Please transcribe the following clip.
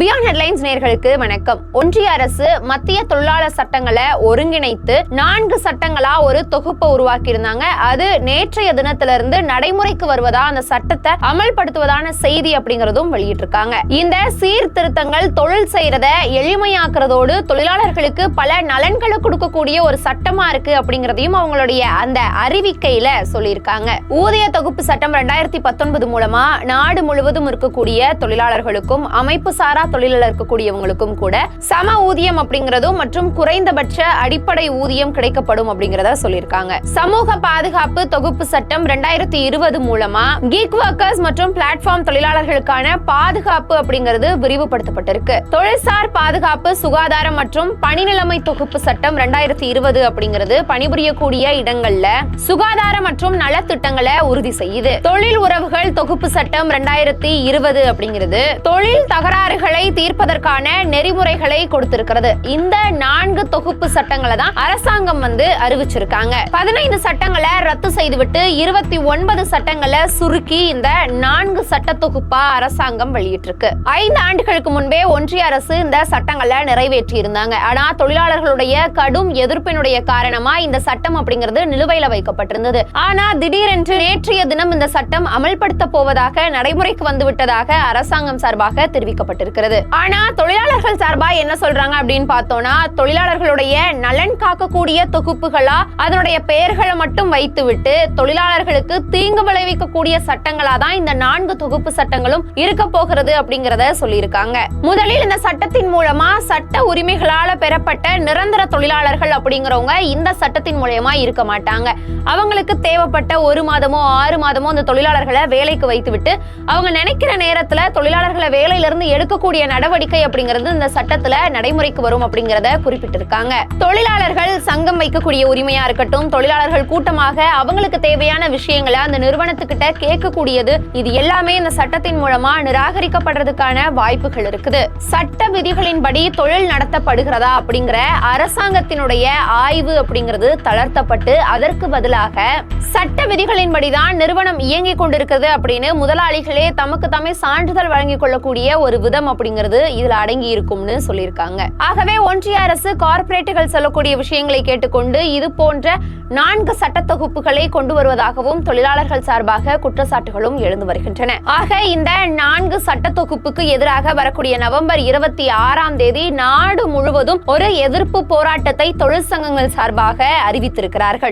Beyond headlines நேர்களுக்கு வணக்கம். ஒன்றிய அரசு மத்திய தொழிலாளர் சட்டங்களை ஒருங்கிணைத்து நான்கு சட்டங்களா ஒரு தொகுப்பை உருவாக்கி இருந்தாங்க அது நேற்றைய தினத்திலிருந்து நடைமுறைக்கு வருவதா அந்த சட்டத்தை அமல்படுத்துவதான செய்தி அப்படிங்கறதும் வெளியிட்டிருக்காங்க. இந்த சீர்திருத்தங்கள் தொழில் செய்யறத எளிமையாக்குறதோடு தொழிலாளர்களுக்கு பல நலன்களை கொடுக்கக்கூடிய ஒரு சட்டமா இருக்கு அப்படிங்கறதையும் அவங்களுடைய அந்த அறிவிக்கையில சொல்லியிருக்காங்க. ஊதிய தொகுப்பு சட்டம் ரெண்டாயிரத்தி பத்தொன்பது மூலமா நாடு முழுவதும் இருக்கக்கூடிய தொழிலாளர்களுக்கும் அமைப்பு சாரா சாரா தொழிலில் இருக்கக்கூடியவங்களுக்கும் கூட சம ஊதியம் அப்படிங்கறதும் மற்றும் குறைந்தபட்ச அடிப்படை ஊதியம் கிடைக்கப்படும் அப்படிங்கறத சொல்லியிருக்காங்க. சமூக பாதுகாப்பு தொகுப்பு சட்டம் ரெண்டாயிரத்தி இருபது மூலமா கிக் ஒர்க்கர்ஸ் மற்றும் பிளாட்ஃபார்ம் தொழிலாளர்களுக்கான பாதுகாப்பு அப்படிங்கிறது விரிவுபடுத்தப்பட்டிருக்கு. தொழில்சார் பாதுகாப்பு சுகாதாரம் மற்றும் பணிநிலைமை தொகுப்பு சட்டம் ரெண்டாயிரத்தி இருபது அப்படிங்கிறது பணிபுரியக்கூடிய இடங்கள்ல சுகாதார மற்றும் நலத்திட்டங்களை உறுதி செய்யுது. தொழில் உறவுகள் தொகுப்பு சட்டம் ரெண்டாயிரத்தி இருபது அப்படிங்கிறது தொழில் தகராறுகள் தீர்ப்பதற்கான நெறிமுறைகளை கொடுத்திருக்கிறது. இந்த நான்கு தொகுப்பு சட்டங்களை தான் அரசாங்கம் வந்து அறிவிச்சிருக்காங்க. பதினைந்து சட்டங்களை ரத்து செய்துவிட்டு இருபத்தி ஒன்பது சட்டங்களை சுருக்கி இந்த நான்கு சட்ட தொகுப்பா அரசாங்கம் வெளியிட்டிருக்கு. ஐந்து ஆண்டுகளுக்கு முன்பே ஒன்றிய அரசு இந்த சட்டங்களை நிறைவேற்றி இருந்தாங்க ஆனா தொழிலாளர்களுடைய கடும் எதிர்ப்பினுடைய காரணமா இந்த சட்டம் அப்படிங்கிறது நிலுவையில வைக்கப்பட்டிருந்தது. ஆனா திடீரென்று நேற்றைய தினம் இந்த சட்டம் அமல்படுத்த போவதாக நடைமுறைக்கு வந்துவிட்டதாக அரசாங்கம் சார்பாக தெரிவிக்கப்பட்டிருக்கு இருக்கிறது. ஆனா தொழிலாளர்கள் சார்பா என்ன சொல்றாங்க அப்படின்னு பார்த்தோம்னா தொழிலாளர்களுடைய நலன் காக்கக்கூடிய தொகுப்புகளா அதனுடைய பெயர்களை மட்டும் வைத்துவிட்டு தொழிலாளர்களுக்கு தீங்கு விளைவிக்கக்கூடிய சட்டங்களா தான் இந்த நான்கு தொகுப்பு சட்டங்களும் இருக்க போகிறது அப்படிங்கறத சொல்லியிருக்காங்க. முதலில் இந்த சட்டத்தின் மூலமா சட்ட உரிமைகளால பெறப்பட்ட நிரந்தர தொழிலாளர்கள் அப்படிங்கிறவங்க இந்த சட்டத்தின் மூலயமா இருக்க மாட்டாங்க. அவங்களுக்கு தேவைப்பட்ட ஒரு மாதமோ ஆறு மாதமோ அந்த தொழிலாளர்களை வேலைக்கு வைத்துவிட்டு அவங்க நினைக்கிற நேரத்துல தொழிலாளர்களை வேலையில இருந்து எடுக்கக்கூடிய நடவடிக்கை அப்படிங்கிறது இந்த சட்டத்துல நடைமுறைக்கு வரும் அப்படிங்கறத குறிப்பிட்டிருக்காங்க. தொழிலாளர்கள் சங்கம் வைக்கக்கூடிய உரிமையா இருக்கட்டும் தொழிலாளர்கள் கூட்டமாக அவங்களுக்கு தேவையான விஷயங்களை அந்த நிறுவனத்துக்கிட்ட கேட்கக்கூடியது இது எல்லாமே இந்த சட்டத்தின் மூலமா நிராகரிக்கப்படுறதுக்கான வாய்ப்புகள் இருக்குது. சட்ட விதிகளின்படி தொழில் நடத்தப்படுகிறதா அப்படிங்கிற அரசாங்கத்தினுடைய ஆய்வு அப்படிங்கிறது தளர்த்தப்பட்டு அதற்கு பதிலாக சட்ட விதிகளின்படிதான் நிறுவனம் இயங்கிக் கொண்டிருக்கிறது அப்படின்னு முதலாளிகளே தமக்கு தாமே சான்றிதழ் வழங்கிக் கொள்ளக்கூடிய ஒரு விதம் அப்படிங்கிறது இதுல அடங்கி இருக்கும்னு சொல்லியிருக்காங்க. ஆகவே ஒன்றிய அரசு கார்ப்பரேட்டுகள் சொல்லக்கூடிய விஷயங்களை கேட்டுக்கொண்டு இது போன்ற நான்கு சட்ட தொகுப்புகளை கொண்டு வருவதாகவும் தொழிலாளர்கள் சார்பாக குற்றச்சாட்டுகளும் எழுந்து வருகின்றன. ஆக இந்த நான்கு சட்ட தொகுப்புக்கு எதிராக வரக்கூடிய நவம்பர் இருபத்தி ஆறாம் தேதி நாடு முழுவதும் ஒரு எதிர்ப்பு போராட்டத்தை தொழிற்சங்கங்கள் சார்பாக அறிவித்திருக்கிறார்கள்.